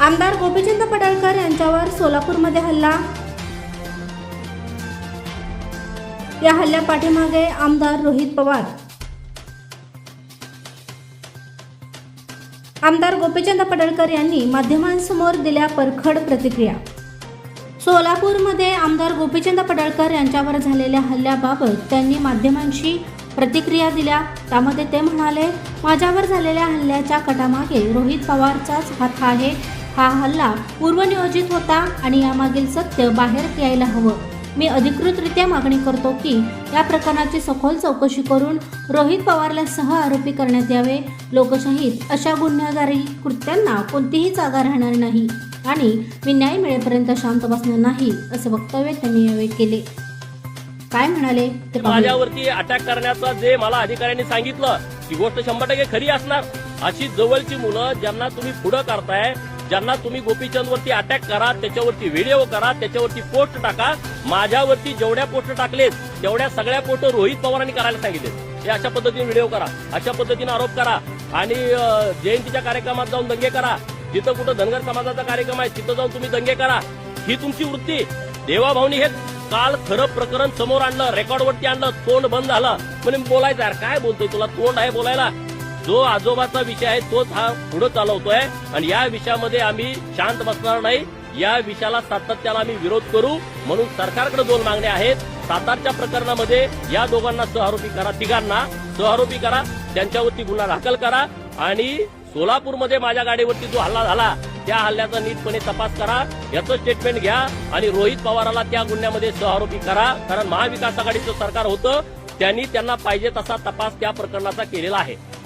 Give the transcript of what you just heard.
आमदार गोपीचंद पडळकर यांच्यावर सोलापूरमध्ये हल्ला. या हल्ल्या पाठीमागे आमदार रोहित पवार. आमदार गोपीचंद पडळकर यांनी माध्यमांसमोर दिल्या परखड प्रतिक्रिया. सोलापूरमध्ये आमदार गोपीचंद पडळकर यांच्यावर झालेल्या हल्ल्याबाबत त्यांनी माध्यमांशी प्रतिक्रिया दिल्या. त्यामध्ये ते म्हणाले माझ्यावर झालेल्या हल्ल्याच्या कटामागे रोहित पवारचाच हात आहे. हा हल्ला पूर्वनियोजित होता आणि यामागील सत्य बाहेर यायला हवं. मी अधिकृतरित्या मागणी करतो की या प्रकरणाची सखोल चौकशी करून रोहित पवारला सह आरोपी करण्यात यावे. लोकशाहीत अशा गुन्हेगारी कृत्यांना कोणतीही जागा राहणार नाही आणि मी न्याय मिळेपर्यंत शांत बसणार नाही असे वक्तव्य त्यांनी यावेळी केले. काय म्हणाले ते माझ्यावरती अटॅक करण्याचं जे मला अधिकाऱ्यांनी सांगितलं ती गोष्ट शंभर टक्के खरी असणार. अशी जवळची मुलं ज्यांना तुम्ही पुढं करताय ज्यांना तुम्ही गोपीचंद वरती अटॅक करा त्याच्यावरती व्हिडिओ करा त्याच्यावरती पोस्ट टाका. माझ्यावरती जेवढ्या पोस्ट टाकलेत तेवढ्या सगळ्या पोस्ट रोहित पवारांनी करायला सांगितले हे अशा पद्धतीने व्हिडिओ करा. अशा पद्धतीने आरोप करा. आणि जयंतीच्या कार्यक्रमात जाऊन दंगे करा. जिथं कुठं धनगर समाजाचा कार्यक्रम आहे तिथं जाऊन तुम्ही दंगे करा. ही तुमची वृत्ती. देवाभावनी हे काल खरं प्रकरण समोर आणलं रेकॉर्डवरती आणलं तोंड बंद झालं. म्हणजे बोलायचं यार काय बोलतोय तुला? तोंड आहे बोलायला. जो आजोबाचा विषय आहे तोच हा पुढे चालवतोय. आणि या विषयामध्ये आम्ही शांत बसणार नाही. या विषयाला सातत्याला आम्ही विरोध करू. म्हणून सरकारकडे दोन मागण्या आहेत. सातारच्या प्रकरणामध्ये या दोघांना सहआरोपी करा. तिघांना सहआरोपी करा. त्यांच्यावरती गुन्हा दाखल करा. आणि सोलापूरमध्ये माझ्या गाडीवरती जो हल्ला झाला त्या हल्ल्याचा नीटपणे तपास करा. याचं स्टेटमेंट घ्या. आणि रोहित पवाराला त्या गुन्ह्यामध्ये सहआरोपी करा. कारण महाविकास आघाडीचं सरकार होतं. त्यांनी त्यांना पाहिजे तसा तपास त्या प्रकरणाचा केलेला आहे.